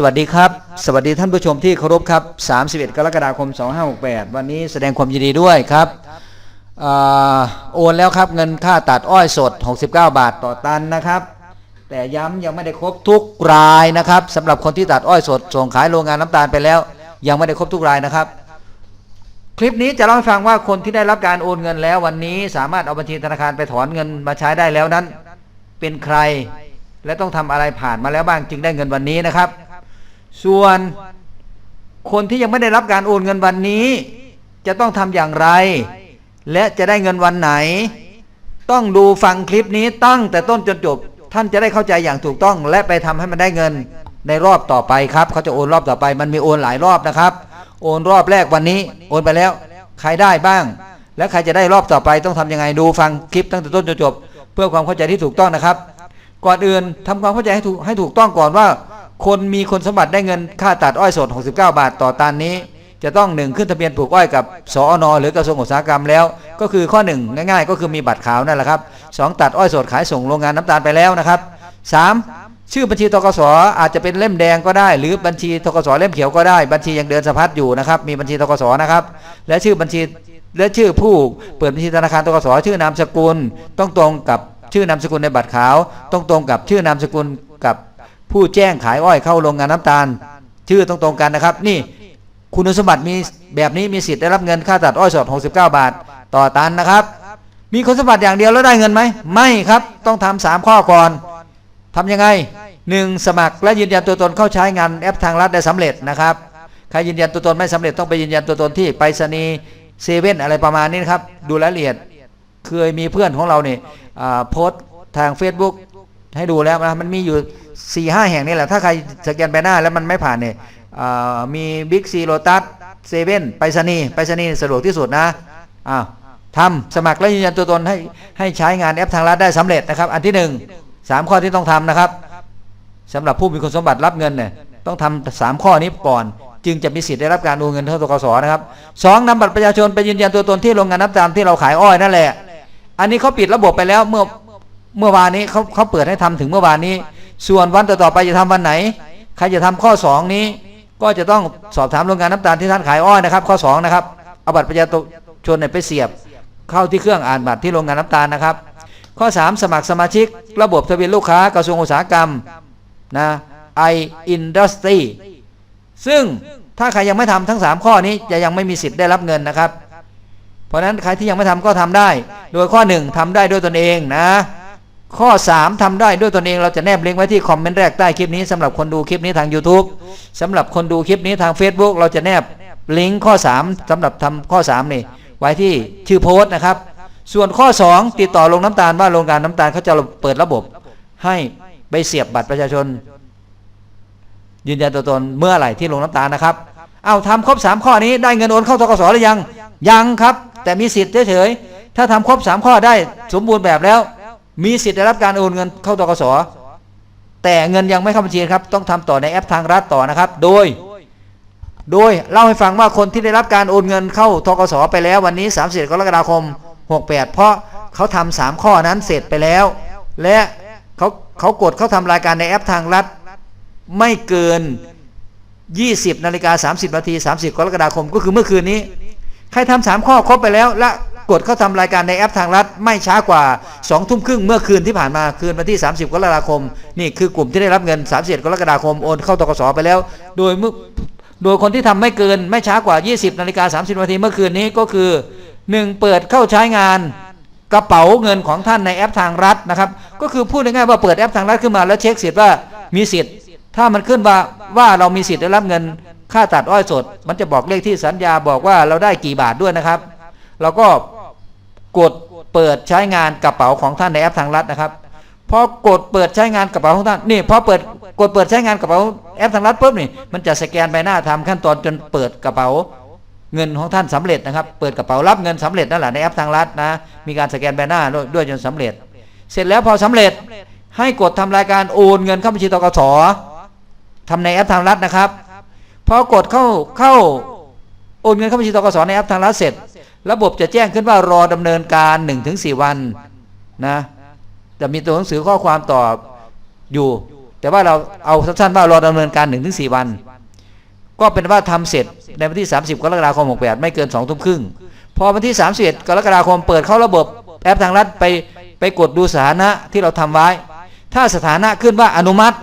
สวัสดีครับ สวัสดีท่านผู้ชมที่เคารพครับ 31 กรกฎาคม 2568 วันนี้แสดงความยินดีด้วยครับอโอนแล้วครับเงินค่าตัดอ้อยสด 69 บาทต่อตันนะครับ แต่ย้ำยังไม่ได้ครบทุกรายนะครับสำหรับคนที่ตัดอ้อยสด ส่งขายโรงงานน้ำตาลไปแล้ว ยังไม่ได้ครบทุกรายนะครับ คลิปนี้จะเล่าให้ฟังว่าคนที่ได้รับการโอนเงินแล้ววันนี้สามารถเอาบัญชีธนาคารไปถอนเงินมาใช้ได้แล้วนั้น เป็นใคร และต้องทำอะไรผ่านมาแล้วบ้างจึงได้เงินวันนี้นะครับ ส่วนคนที่ยังไม่ได้รับการโอนเงินวันนี้ จะต้องทำอย่างไร และจะได้เงินวันไหน ต้องดูฟังคลิปนี้ตั้งแต่ต้นจนจบ ท่านจะได้เข้าใจอย่างถูกต้อง และไปทำให้มันได้เงินในรอบต่อไปครับ เขาจะโอนรอบต่อไป มันมีโอนหลายรอบนะครับ โอนรอบแรกวันนี้ โอนไปแล้ว ใครได้บ้าง และใครจะได้รอบต่อไปต้องทำยังไงดูฟังคลิปตั้งแต่ต้นจนจบ เพื่อความเข้าใจที่ถูกต้องนะครับ ก่อนอื่นทำความเข้าใจให้ถูกให้ถูกต้องก่อนว่า คนมีคนสมบัติได้เงินค่าตัดอ้อยสด 69 บาทต่อตันนี้ จะต้องหนึ่งขึ้นทะเบียนปลูกอ้อยกับสอนหรือกระทรวงอุตสาหกรรมแล้ว ก็คือข้อหนึ่งง่ายๆ ก็คือมีบัตรขาวนั่นแหละครับสองตัดอ้อยสดขายส่งโรงงานน้ำตาลไปแล้วนะครับสามชื่อบัญชีตกสอาจจะเป็นเล่มแดงก็ได้ หรือบัญชีตกสเล่มเขียวก็ได้บัญชียังเดินสะพัดอยู่นะครับ มีบัญชีตกสนะครับ และชื่อบัญชีและชื่อผู้เปิดบัญชีธนาคารตกสชื่อนามสกุล ต้องตรงกับชื่อนามสกุลในบัตรขาว ต้องตรงกับชื่อนามสกุล ผู้แจ้งขายอ้อยเข้าโรงงานน้ำตาล ชื่อตรงๆกันนะครับ นี่คุณสมบัติมีแบบนี้มีสิทธิ์ได้รับเงินค่าตัดอ้อยสด 69 บาท ต่อตันนะครับ มีคุณสมบัติอย่างเดียวแล้วได้เงินไหมไม่ครับ ต้องทำสามข้อก่อนทำยังไงหนึ่งสมัครและยืนยันตัวตนเข้าใช้งานแอปทางรัฐได้สำเร็จนะครับใครยืนยันตัวตนไม่สำเร็จต้องไปยืนยันตัวตนที่ไปรษณีย์เซเว่นอะไรประมาณนี้นะครับ ดูรายละเอียดเคยมีเพื่อนของเราเนี่ยโพสต์ทาง Facebook ให้ดูแล้วนะมันมีอยู่ 4ี่ห้าแห่งนี่แหละ ถ้าใครสแกนไปหน้าแล้วมันไม่ผ่านเนี่ยมีบิ๊กซีโ t ตัสเซเว่นไปรษณีย์ไปรษณีย์สะดวกที่สุดนะอ้าวทำสมัครและยืนยันตัวตนให้ให้ใช้งานแอปทางรัฐได้สำเร็จนะครับ อันที่หนึ่งสามข้อที่ต้องทำนะครับสำหรับผู้มีคุณสมบัติรับเงินเนี่ยต้องทำสามข้อนี้ก่อน จึงจะมีสิทธิ์ได้รับการโอนเงินเข้าตกสนะครับสองนำบัตรประชาชนไปยืนยันตัวตนที่โรงงานน้ำตาลที่เราขายอ้อยนั่นแหละ อันนี้เขาปิดระบบไปแล้วเมื่อเมื่อวานนี้เขาเขาเปิดให้ทำถึงเมื่อวานนี้ ส่วนวันต่อๆไปจะทำวันไหน ใครจะทำข้อ 2 นี้ ก็จะต้องสอบถามโรงงานน้ำตาลที่ท่านขายอ้อยนะครับ ข้อ2นะครับเอาบัตรประชาชนไปเสียบ เข้าที่เครื่องอ่านบัตรที่โรงงานน้ำตาลนะครับ ข้อ 3 สมัครสมาชิก ระบบทะเบียนลูกค้ากระทรวงอุตสาหกรรมนะ i industry ซึ่งถ้าใครยังไม่ทำทั้ง 3 ข้อนี้จะยังไม่มีสิทธิ์ได้รับเงินนะครับ เพราะฉะนั้นใครที่ยังไม่ทำก็ทำได้ โดยข้อ 1ทำได้ด้วยตนเองนะ ข้อ 3ทำได้ด้วยตนเองเราจะแนบลิงก์ไว้ที่คอมเมนต์แรกใต้คลิปนี้สำหรับคนดูคลิปนี้ทาง YouTube สำหรับคนดูคลิปนี้ทาง Facebook เราจะแนบลิงก์ข้อ 3สำหรับทำข้อ3นี่ไว้ที่ชื่อโพสต์นะครับ ส่วนข้อ 2 ติดต่อโรงน้ำตาลว่าโรงงานน้ำตาลเขาจะเปิดระบบ ให้ไปเสียบบัตรประชาชน ยืนยันตัวตนเมื่อไหร่ที่โรงน้ำตาลนะครับ เอาทำครบ 3 ข้อนี้ได้เงินโอนเข้าทกสหรือยังยังครับ แต่มีสิทธิ์เฉยๆถ้าทำครบ 3 ข้อได้สมบูรณ์แบบแล้ว มีสิทธิ์ได้รับการโอนเงินเข้าทกสแต่เงินยังไม่เข้าบัญชีครับ ต้องทำต่อในแอปทางรัฐต่อนะครับ โดย โดยเล่าให้ฟังว่าคนที่ได้รับการโอนเงินเข้าทกสไปแล้ววันนี้30กรกฎาคม 68 เพราะเขาทำสามข้อนั้นเสร็จไปแล้ว และเขาเขากดเขาทำรายการในแอปทางรัฐ ไม่เกิน 20นาฬิกา30นาที30กรกฎาคมก็คือเมื่อคืนนี้ ใครทำสามข้อครบไปแล้วและ กดเข้าทำรายการในแอปทางรัฐไม่ช้ากว่า2ทุ่มครึ่งเมื่อคืนที่ผ่านมาคืนวันที่ 30 กรกฎาคม นี่คือกลุ่มที่ได้รับเงิน 31 กรกฎาคมโอนเข้าตกสไปแล้ว โดยเมื่อโดยคนที่ทำไม่เกินไม่ช้ากว่า 20นาฬิกา30นาทีเมื่อคืนนี้ก็คือ 1 เปิดเข้าใช้งานกระเป๋าเงินของท่านในแอปทางรัฐนะครับก็คือพูดง่ายๆว่าเปิดแอปทางรัฐขึ้นมาแล้วเช็คสิทธิ์ว่ามีสิทธิ์ ถ้ามันขึ้นว่าว่าเรามีสิทธิ์ได้รับเงินค่าตัดอ้อยสด มันจะบอกเลขที่สัญญาบอกว่าเราได้กี่บาทด้วยนะครับ เราก็ กดเปิดใช้งานกระเป๋าของท่านในแอปทางรัฐนะครับพอกดเปิดใช้งานกระเป๋าของท่านนี่พอเปิดกดเปิดใช้งานกระเป๋าแอปทางรัฐปุ๊บนี่มันจะสแกนใบหน้าทำขั้นตอนจนเปิดกระเป๋าเงินของท่านสำเร็จนะครับ เปิดกระเป๋ารับเงินสำเร็จนั่นแหละในแอปทางรัฐนะมีการสแกนใบหน้าด้วยจนสำเร็จ เสร็จแล้วพอสำเร็จให้กดทำรายการโอนเงินเข้าบัญชีตกสทำในแอปทางรัฐนะครับพอกดเข้าเข้าโอนเงินเข้าบัญชีตกสในแอปทางรัฐเสร็จ ระบบจะแจ้งขึ้นว่ารอดำเนินการ1-4วันนะจะมีตัวหนังสือข้อความตอบอยู่ แต่ว่าเราเอาสั้นๆว่ารอดำเนินการ1นถึงสวัน ก็เป็นว่าทำเสร็จในวันที่ 30 กรกฎาคม 68 ไม่เกิน2ทุ่มครึ่งพอวันที่ 31 กรกฎาคมเปิดเข้าระบบแอปทางรัฐไปไปกดดูสถานะที่เราทำไว้ ถ้าสถานะขึ้นว่าอนุมัติ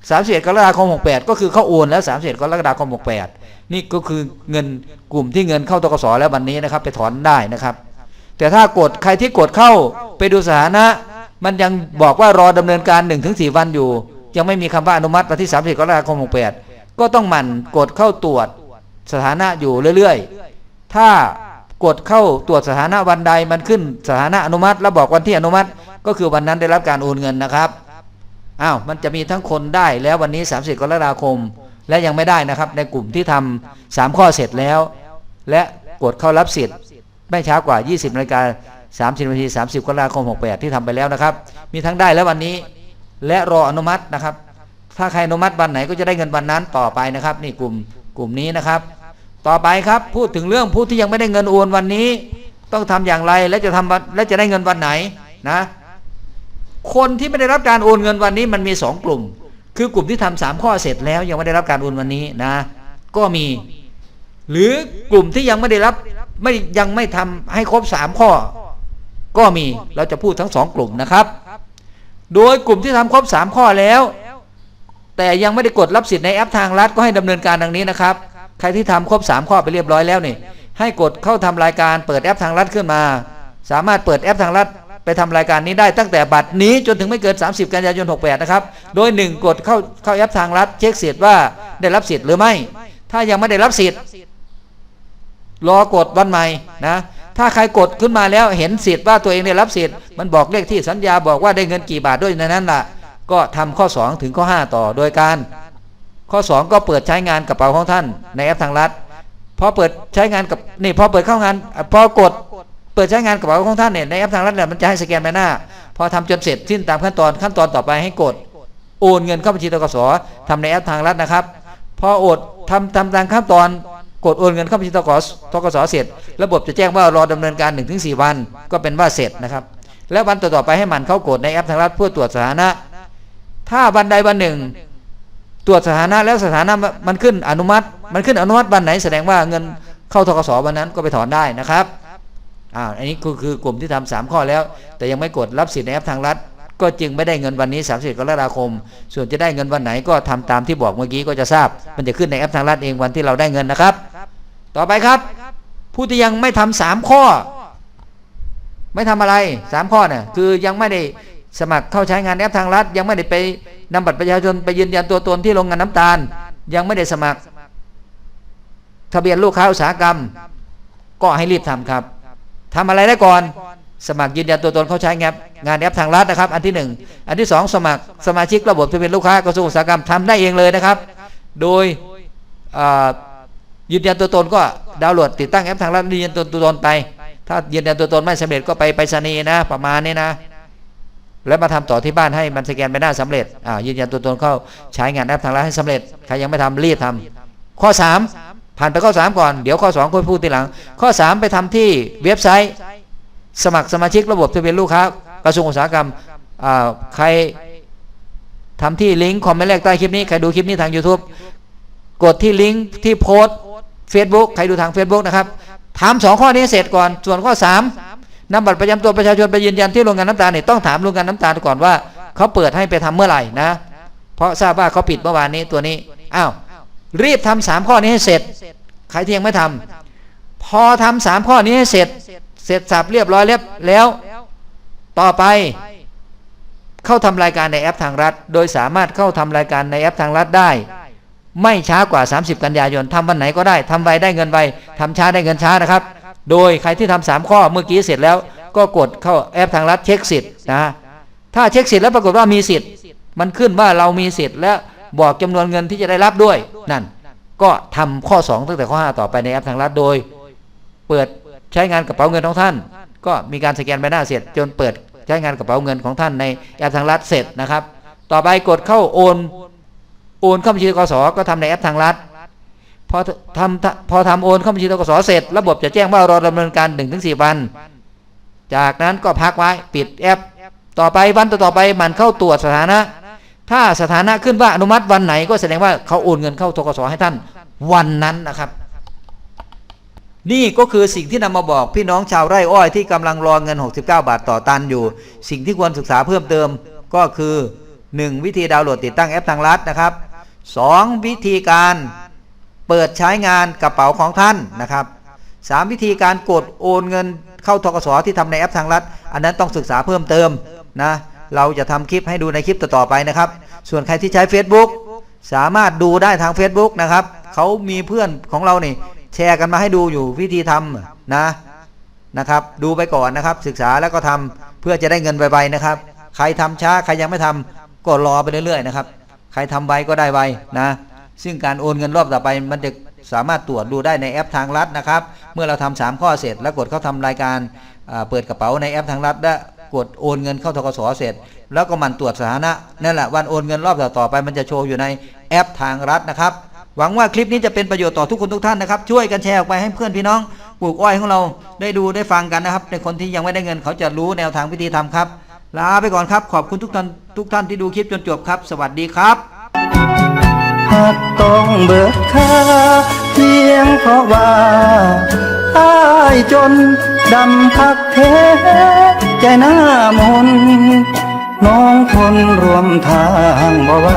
31 กรกฎาคม 68 ก็คือเข้าโอนแล้ว 31 กรกฎาคม 68 นี่ก็คือเงินกลุ่มที่เงินเข้าตกสแล้ววันนี้นะครับ ไปถอนได้นะครับ แต่ถ้ากดใครที่กดเข้าไปดูสถานะ มันยังบอกว่ารอดำเนินการ1-4วันอยู่ ยังไม่มีคำว่าอนุมัติวันที่30กรกฎาคม68ก็ต้องหมั่นกดเข้าตรวจสถานะอยู่เรื่อยๆ ถ้ากดเข้าตรวจสถานะวันใดมันขึ้นสถานะอนุมัติ แล้วบอกวันที่อนุมัติ ก็คือวันนั้นได้รับการโอนเงินนะครับอ้าวมันจะมีทั้งคนได้แล้ววันนี้ 30 กรกฎาคม และยังไม่ได้นะครับ ในกลุ่มที่ทำสามข้อเสร็จแล้ว และกดเข้ารับสิทธิ์ ไม่ช้ากว่า 20นาฬิกา30นาที30กรกฎาคม68 ที่ทำไปแล้วนะครับ มีทั้งได้แล้ววันนี้ และรออนุมัตินะครับ ถ้าใครอนุมัติวันไหนก็จะได้เงินวันนั้นต่อไปนะครับ นี่กลุ่มกลุ่มนี้นะครับ ต่อไปครับพูดถึงเรื่องผู้ที่ยังไม่ได้เงินโอนวันนี้ ต้องทำอย่างไรและจะทำวันและจะได้เงินวันไหนนะ คนที่ไม่ได้รับการโอนเงินวันนี้มันมีสองกลุ่ม คือกลุ่มที่ทำสามข้อเสร็จแล้วยังไม่ได้รับการโอนวันนี้นะ ก็มี หรือกลุ่มที่ยังไม่ได้รับไม่ยังไม่ทำให้ครบสามข้อ ก็มีเราจะพูดทั้งสองกลุ่มนะครับ โดยกลุ่มที่ทำครบสามข้อแล้ว แต่ยังไม่ได้กดรับสิทธิ์ในแอปทางรัฐก็ให้ดำเนินการดังนี้นะครับ ใครที่ทำครบสามข้อไปเรียบร้อยแล้วนี่ให้กดเข้าทำรายการเปิดแอปทางรัฐขึ้นมา สามารถเปิดแอปทางรัฐ ทำรายการนี้ได้ตั้งแต่บัดนี้จนถึงไม่เกิน 30 กันยายน 68 นะครับ โดย 1 กดเข้าเข้าแอปทางรัฐ เช็คสิทธิ์ว่าได้รับสิทธิ์หรือไม่ ถ้ายังไม่ได้รับสิทธิ์รอกดวันใหม่นะถ้าใครกดขึ้นมาแล้วเห็นสิทธิ์ว่าตัวเองได้รับสิทธิ์มันบอกเลขที่สัญญาบอกว่าได้เงินกี่บาทด้วยในนั้นล่ะ ก็ทำข้อ 2 ถึงข้อ 5 ต่อโดยการ ข้อ 2 ก็เปิดใช้งานกระเป๋าของท่านในแอปทางรัฐพอเปิดใช้งานกับนี่พอเปิดเข้างานพอกด ปิดใช้งานกระเป๋าของท่านเนี่ยในแอปทางรัฐเนี่ยมันจะให้สแกนใบหน้า พอทำจนเสร็จสิ้นตามขั้นตอนขั้นตอนต่อไปให้กด โอนเงินเข้าบัญชีธกสทำในแอปทางรัฐนะครับ พอโอดทำทำตามขั้นตอนกดโอนเงินเข้าบัญชีธกสธกสเสร็จ ระบบจะแจ้งว่ารอดำเนินการ 1-4 วัน ก็เป็นว่าเสร็จนะครับ และวันต่อๆไปให้มันเข้ากดในแอปทางรัฐเพื่อตรวจสถานะ ถ้าวันใดวันหนึ่ง ตรวจสถานะแล้วสถานะมันขึ้นอนุมัติ มันขึ้นอนุมัติวันไหนแสดงว่าเงินเข้าธกสวันนั้นก็ไปถอนได้นะครับ อ่าอันนี้คือคือกลุ่มที่ทำสามข้อแล้ว แต่ยังไม่กดรับสิทธิ์ในแอปทางรัฐ ก็จึงไม่ได้เงินวันนี้ 30กรกฎาคม ส่วนจะได้เงินวันไหนก็ทำตามที่บอกเมื่อกี้ก็จะทราบ มันจะขึ้นในแอปทางรัฐเองวันที่เราได้เงินนะครับ ต่อไปครับ ผู้ที่ยังไม่ทำสามข้อ ไม่ทำอะไรสามข้อเนี่ยคือยังไม่ได้สมัครเข้าใช้งานแอปทางรัฐ ยังไม่ได้ไปนำบัตรประชาชนไปยืนยันตัวตนที่โรงงานน้ำตาล ยังไม่ได้สมัคร ทะเบียนลูกค้าอุตสาหกรรม ก็ให้รีบทำครับ ทำอะไรได้ก่อน สมัครยืนยันตัวตนเขาใช้งานงานแอปทางรัฐนะครับ อันที่หนึ่งอันที่สองสมัครสมาชิกระบบทะเบียนลูกค้ากระทรวงอุตสาหกรรมทำได้เองเลยนะครับ โดยยืนยันตัวตนก็ดาวน์โหลดติดตั้งแอปทางรัฐยืนยันตัวตนไป ถ้ายืนยันตัวตนไม่สำเร็จก็ไปไปรษณีย์นะประมาณนี้นะแล้วมาทำต่อที่บ้านให้มันสแกนใบหน้าสำเร็จยืนยันตัวตนเข้าใช้งานแอปทางรัฐให้สำเร็จใครยังไม่ทำรีบทำข้อ 3 ผ่านไปข้อ 3 ก่อน เดี๋ยวข้อ 2ค่อยพูดทีหลัง ข้อ 3 ไปทำที่เว็บไซต์ สมัครสมาชิกระบบทะเบียนลูกค้ากระทรวงอุตสาหกรรมใครทำที่ลิงก์คอมเมนต์แรกใต้คลิปนี้ ใครดูคลิปนี้ทาง YouTube กดที่ลิงก์ที่โพสต์ Facebook ใครดูทาง Facebook นะครับถามสองข้อนี้เสร็จก่อน ส่วนข้อ 3นำบัตรประจำตัวประชาชนไปยืนยันที่โรงงานน้ำตาลเนี่ยต้องถามโรงงานน้ำตาลก่อนว่าเขาเปิดให้ไปทำเมื่อไหร่นะ เพราะทราบว่าเขาปิดเมื่อวานนี้ตัวนี้ อ้าว รีบทำสามข้อนี้ให้เสร็จใครที่ยังไม่ทำพอทำสามข้อนี้ให้เสร็จ เสร็จสับเรียบร้อยเรียบแล้ว ต่อไป เข้าทำรายการในแอปทางรัฐ โดยสามารถเข้าทำรายการในแอปทางรัฐได้ ไม่ช้ากว่า 30 กันยายนทำวันไหนก็ได้ทำไวได้เงินไวทำช้าได้เงินช้านะครับ โดยใครที่ทำสามข้อเมื่อกี้เสร็จแล้ว ก็กดเข้าแอปทางรัฐเช็คสิทธิ์นะถ้าเช็คสิทธิ์แล้วปรากฏว่ามีสิทธิ์ มันขึ้นว่าเรามีสิทธิ์และ บอกจำนวนเงินที่จะได้รับด้วย นั่น ก็ทำข้อ 2 ตั้งแต่ข้อ 5 ต่อไปในแอปทางรัฐโดย เปิดใช้งานกระเป๋าเงินของท่าน ก็มีการสแกนใบหน้าเสร็จ จนเปิดใช้งานกระเป๋าเงินของท่านในแอปทางรัฐเสร็จนะครับ ต่อไปกดเข้าโอน โอนเข้าบัญชีกสก็ทำในแอปทางรัฐพอทำพอทำโอนเข้าบัญชีกสเสร็จ ระบบจะแจ้งว่ารอดำเนินการ 1-4 วัน จากนั้นก็พักไว้ปิดแอป ต่อไปวันต่อไปมันเข้าตรวจสถานะ ถ้าสถานะขึ้นว่าอนุมัติวันไหนก็แสดงว่าเขาโอนเงินเข้าทกสให้ท่านวันนั้นนะครับ นี่ก็คือสิ่งที่นำมาบอกพี่น้องชาวไร่อ้อยที่กำลังรอเงิน 69 บาทต่อตันอยู่ สิ่งที่ควรศึกษาเพิ่มเติมก็คือ 1. วิธีดาวน์โหลดติดตั้งแอปทางรัฐนะครับ 2. วิธีการเปิดใช้งานกระเป๋าของท่านนะครับ 3. วิธีการกดโอนเงินเข้าทกสที่ทำในแอปทางรัฐ อันนั้นต้องศึกษาเพิ่มเติมนะ เราจะทำคลิปให้ดูในคลิปต่อๆไปนะครับ ส่วนใครที่ใช้ Facebook สามารถดูได้ทาง Facebook นะครับเขามีเพื่อนของเรานี่แชร์กันมาให้ดูอยู่วิธีทำนะนะครับ ดูไปก่อนนะครับ ศึกษาแล้วก็ทำเพื่อจะได้เงินไวๆนะครับ ใครทำช้าใครยังไม่ทำก็รอไปเรื่อยๆนะครับ ใครทำไวก็ได้ไวนะ ซึ่งการโอนเงินรอบต่อไปมันจะสามารถตรวจดูได้ในแอปทางรัฐนะครับ เมื่อเราทำสามข้อเสร็จแล้วกดเข้าทำรายการเปิดกระเป๋าในแอปทางรัฐและ กดโอนเงินเข้าทกสเสร็จ แล้วก็หมันตรวจสถานะนั่นแหละวันโอนเงินรอบต่อๆไป มันจะโชว์อยู่ในแอปทางรัฐนะครับ หวังว่าคลิปนี้จะเป็นประโยชน์ต่อทุกคนทุกท่านนะครับ ช่วยกันแชร์ออกไปให้เพื่อนพี่น้องปลูกอ้อยของเราได้ดูได้ฟังกันนะครับ ในคนที่ยังไม่ได้เงินเขาจะรู้แนวทางวิธีทำครับลาไปก่อนครับ ขอบคุณทุกท่านทุกท่านที่ดูคลิปจนจบครับ สวัสดีครับหากต้องเบิกค่า เพียงเพราะว่าอายจนดำพักเทใจหน้ามนน้องทนรวมทางบ่ไหว